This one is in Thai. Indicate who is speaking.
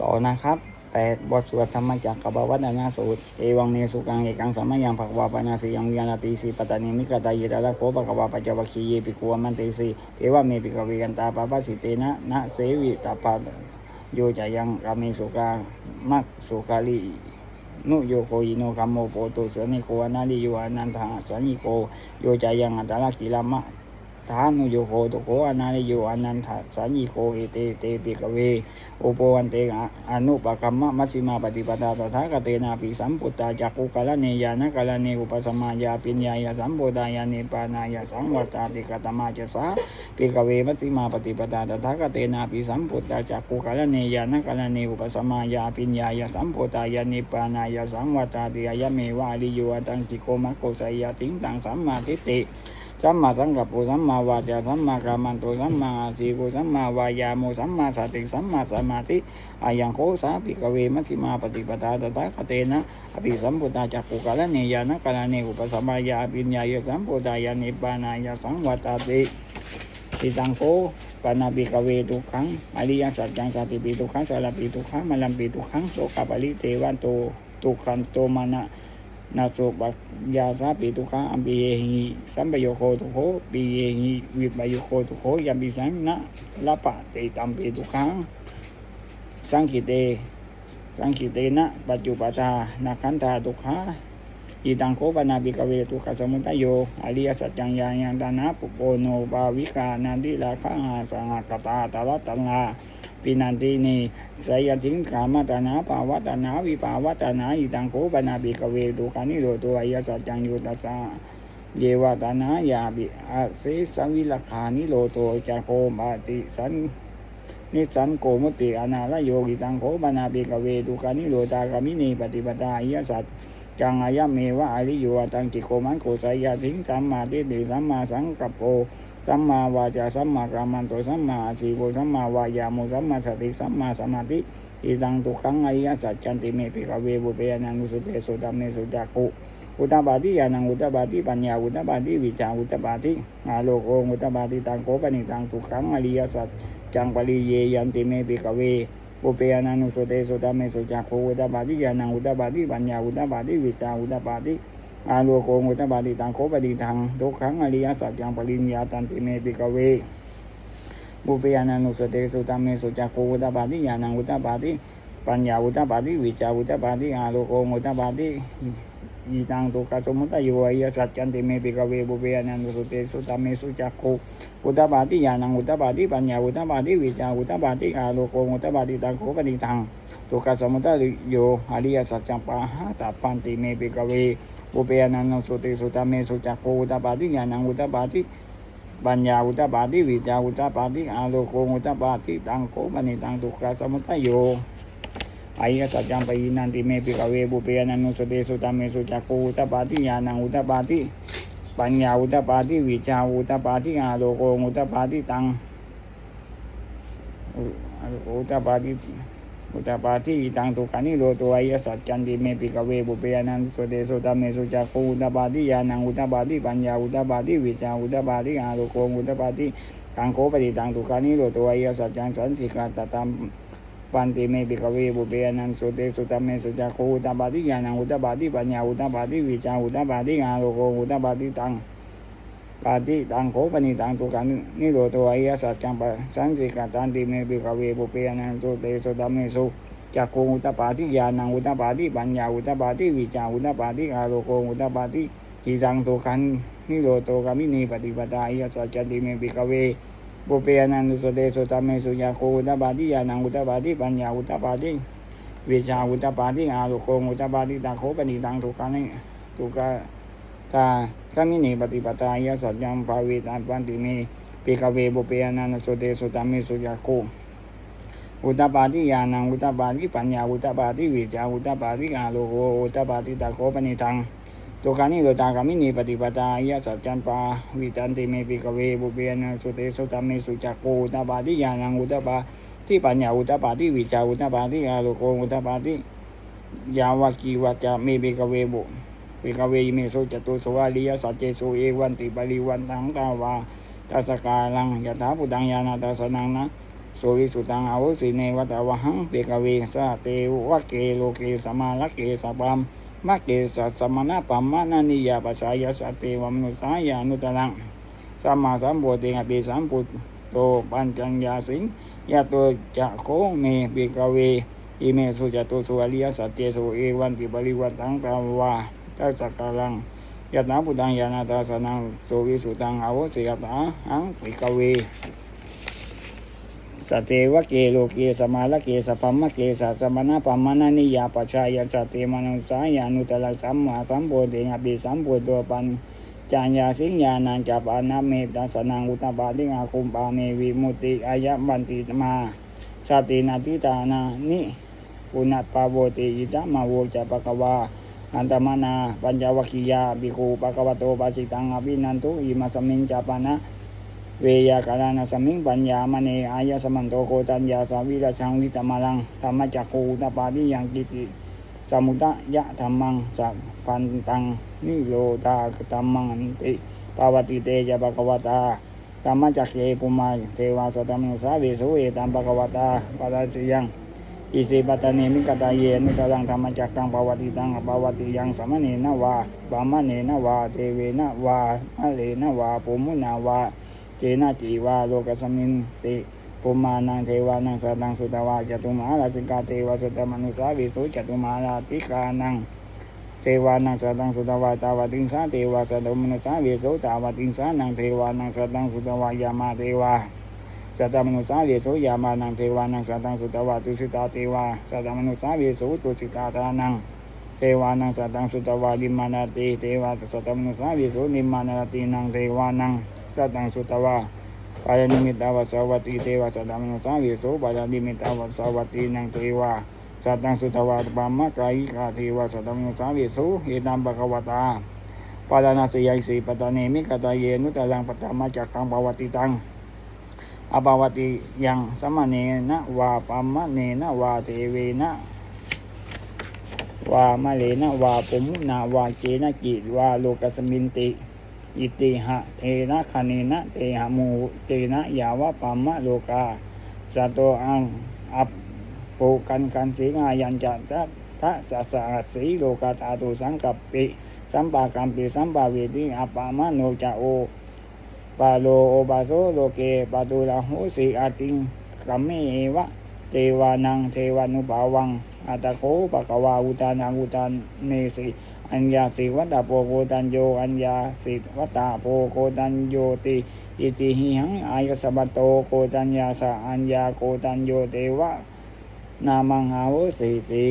Speaker 1: ต่อนะครับแปดบทสวดธรรมจักรกบวัฒนาสูตรเอวังเนสุกังเอกังสมัยยังภควาปนาสียังวิญญาณติสีปตานิมิกตายะละโคภควาปัจจวัคคีเยปิกัวมันติสีเทวเมปิกเวกันตาปะปะสิเตนะนะเสวิตาปะโยจายังกามิสุกามักสุกาลีนุโยโคอิโนคัมโมโปตุเสนิโกอนาลิโยอนันทาสันิโกโยจายังอัตตลักกิลามะ ทานุโยโคตุโกอนาลิโยอนันทสันนิโกเอเตเตปิกเวโอโปวันเตอะอนุปกัมมมัชฌิมาปฏิปทาตถาคตนะปิสัมพุทธาจักุกะละเนยานกะละเนอุปสมายาปิญญายาสัมโพธายานิปานายาสังวัตตาติกตมาจสาปิกเวมัชฌิมาปฏิปทาตถาคตนะปิสัมพุทธาจักุกะละเนยานกะละเนอุปสมายาปิญญายาสัมโพธายานิปานายาสังวัตตาติยะเมวะอริโยตังจิโกมะโกสยาติงตังสัมมาทิฏฐิ สัมมาสังกัปปุสัมมาวาจาสัมมากรรมันโตสัมมาอาชีวสัมมาวายาโมสัมมาสติสัมมาสมาธิอายังโคสาปิกเวมัชฌิมาปฏิปทาตถาคเตนะอภิสัมพุทธาจักกุกาลเนยานกาลเนอุปสัมมายาปิญญายสัมพุทธายานิปานายาสังวัตติทิตังโคปานาปิกเวทุกขังอริยสัจจังสติปิทุกขังสารปิทุกขังมลัมปิทุกขังโสกปริเทวันโตทุขันโตมานะ นาโสปัยาสาปิตุขาอัมปิเยหิสัมปโยโคตุโคปิเยหิวิปโยโคตุโคยัมปิสังนะละปะเตตัมปิตุขังสังคิเต สังคิเตนะปัจจุปทานาคันธาตุขาอิตังโคปนาปิกเวตุขสมุทัยโยอริยสัจจังยายังตานะปุโปโนบาวิกานันติลาคังอาสังกตาตาลตังอา ปินันตินีสยติงกามตนาภาวตนาวิภาวตนาอิตังโคปนาปิกเวตุขานิโรตัวอิยสัจจังยุตสาเยวตนายาบิอาเสสังวิลคานิโลโตจาโคมาติสันนิสันโกมุติอนาลโยกิตังโคบานาปิกเวตุกานิโรตากามินีปฏิปทาอิยสัจ จังอายะเมวะอริโยตังกิโกมันโกสายาทิงสัมมาทิฏฐิสัมมาสังกัปโปสัมมาวาจาสัมมากรรมันโตสัมมาอาชีโวสัมมาวายามุสัมมาสติสัมมาสมาธิอิตังตุขังอริยสัจจันติเมปิกเวบุเปยานันุสุเตสุตัมเมสุจักกุอุตตบาทิยานังอุตตบาทิปัญญาอุตตบาทิวิชาอุตตบาทิอาโลโกอุตตบาทิตังโกปนิตังทุขังอริยสัจจังปริเยยันติเมปิกเว ปุเปยานานุสุเตสุตเมสุจักโคอุตตบาติยานังอุตตบาติปัญญาอุตตบาติวิชาอุตตบาติอาโลโกอุตตบาติตังโคปฏิทังทุกขังอริยสัจยังปริญญาตันติเมติกเวปุเปยานานุสุเตสุตเมสุจักโคอุตตบาติยานังอุตตบาติปัญญาอุตตบาติวิชาอุตตบาติอาโลโกอุตตบาติ อีตังตุกะสมุตโยอายสัจจันติเมปิกเวบุเบยนันสุเตสุตเมสุจักโคอุตตบาติญาณังอุตตบาติปัญญาอุตตบาติวิจาอุตตบาติอาโลโกอุตตบาติตังโคปนิตังตุกะสมุตโยอริยสัจจังปะหะตาปันติเมปิกเวบุเบยนันสุเตสุตเมสุจักโคอุตตบาติญาณังอุตตบาติปัญญาอุตตบาติวิจาอุตตบาติอาโลโกอุตตบาติตังโคปนิตังตุกะสมุตโย อายสัจจังปยินันติเมปิกเวบุเปยนันุสเตสุตเมสุจักกูอุตปาติญาณังอุตปาติปัญญา อุตปาติวิชาอุตปาติอาโลโกอุตปาติตังอุตปาติอุตปาติตังตุกานิโรตัวอายสัจจันติเมปิกเวบุเปยนันสุเตสุตเมสุจักกูอุตปาติญาณังอุตปาติปัญญาอุตปาติวิชาอุตปาติอาโลโกอุตปาติตังโคปฏิตังตุกานิโรตัวอายสัจจังสันติกาตตัม ปันติเมปิกเวบุเปยนันสุเตสุตเมสุจักโคอุตบาติญาณังอุตบาติปัญญาอุตบาติวิชาอุตบาติอาโลโกอุตบาติตังปาติตังโคปนิตังตุกันนิโรโตอายสัจจังปะสังสิกาตันติเมปิกเวบุเปยนันสุเตสุตเมสุจักโคอุตบาติญาณังอุตบาติปัญญาอุตบาติวิชาอุตบาติอาโลโกอุตบาติกิจังตุกันนิโรโตกามินีปฏิปทาอายสัจจันติเมปิกเว บุเปียนันตุสเตสุตเมสุยาโคอุตบาติยานังอุตบาติปัญญาอุตบาติวิชาอุตบาติอาลุโกอุตบาติตาโคปนิตังทุกานิทุกาตาคามินีปฏิปทายาสัจจังภาวิตาปันติเมปิกเวบุเปียนันตุสเตสุตเมสุยาโคอุตบาติยานังอุตบาติปัญญาอุตบาติวิชาอุตบาติอาลุโกอุตบาติตาโคปนิตัง ตุกานิโรตากามินีปฏิปทาอยะสัจจันปาวิตันติเมปิกเวบุเบนสุเตสุตเมสุจักโกอุตบาทิญาณังอุตบาที่ปัญญาอุตบาทิวิจาอุตบาทิอาโลโกอุตบาทิยาวากีวาจาเมปิกเวบุปิกเวเมสุจตุสวาลิยสัจเจสุเอวันติปริวันตังตาวาตัสกาลังยถาปุตังยานาตัสนังนะ สุวิสุตังอาวุสีเนวัตวหังเปกเวสะเตวะเกโลเกสมาลเกสปัมมะเกสัสมณปัมมะนานิยาปัสสายสสเตวมนุสายานุตลังสัมมาสัมพุทธิอภิสัมพุทโตปัญจัญญาสิงยะโตจะโคเมเปกเวอิเมสุจตุสุอริยสัจเจสุเอวันติปริวัตังตาวาตัสกะลังยะถาพุทธังยานาตาสนังโสวิสุตังอาวสิยตาหังปิกเว สเตวะเกโลเกสมาลเกสปัมมะเกสะสมณปัมมนานิยาปัจฉายัสสเตมนุสายานุตละสัมมาสัมโพธิอภิสัมโพธิปันจานยาสิงญาณังจัปานาเมตัสนังอุตปาติงาคุมปาเมวิมุติอายะบันติมาสตินาติตานานิปุณปาโวติอิตามาโวจะปะกวาอันตมานาปัญจวัคคียาบิคูปะกวะโตปัสิตังอภินันตุอิมาสมิงจาปานะ เวยากาลานาสมิงปัญญามณีอายะสมันโตโกตัญญาสาวิราชังวิตมาลังธรรมจักคูตปาปิยังกิติสมุตยะธรรมังสัพพันตังนิโรธาธรรมังติปาวติเตจะปะกวตาธรรมจักเกปุมาเทวาสตมนุสาเวสุเอตัมปะกวตาปะราสิยังอิสิปตานิมิกตาเยนุตลังธรรมจักตังภาวติตังอภาวติยังสมณีนวาปามเนนวาเทเวนวามะเลนวาปุมุนาวา เจนะจีวาโลกสมินติปุมานังเทวานังสัตังสุตวาจตุมาราสิกาเทวสุตมนุสาวิสุจตุมาราติกานังเทวานังสัตังสุตวาตาวติงสาเทวสัตมนุสาวิสุตาวติงสานังเทวานังสัตังสุตวายามาเทวาสัตมนุสาเวสุยามานังเทวานังสัตตังสุตวาตุสิตาเทวาสัตมนุสาเวสุตุสิตาทานังเทวานังสัตตังสุตวาลิมานาติเทวาสัตมนุสาเวสุนิมานาตินังเทวานัง สัตตังสุตวาปายานิมิตาวสาวัติเทวาสัตตมนุสาเวสุปายานิมิตาวสาวัตินังเทวาสัตตังสุตวาปามะกายิกาเทวาสัตตมนุสาเวสุเอตัมปะกวตาปาลานาสยัยสีปตาเนมิกตาเยนุตลังปตามาจักตังภาวติตังอภาวติยังสมณเนนะวาปัมมะเนนะวาเทเวนะวามะเลนะวาปุมุนาวาเจนะจิวาโลกสมินติ อิติหะเทนะคเนนะเตหะมูเตนะยาวะปัมมะโลกาสัตโตอังอัปปุกันกันสีงายันจัตตะทะสะสะสีโลกาตาตุสังกัปปิสัมปากัมปิสัมปาเวติอัปปามะโนจะโอปาโลโอบาโซโลเกปาตุลาหุสิอาติงกัมเมเอวะ เทวานังเทวานุภาวัง อัตโคปะกวาอุตานังอุตานเนสิอัญญาสิวัตตาโปโกตันโยอัญญาสิวัตตาโปโกตันโยติอิติหิหังอายสบัตโตโกตัญญาสะอัญญาโกตันโยเทวะนามังหาวสิติ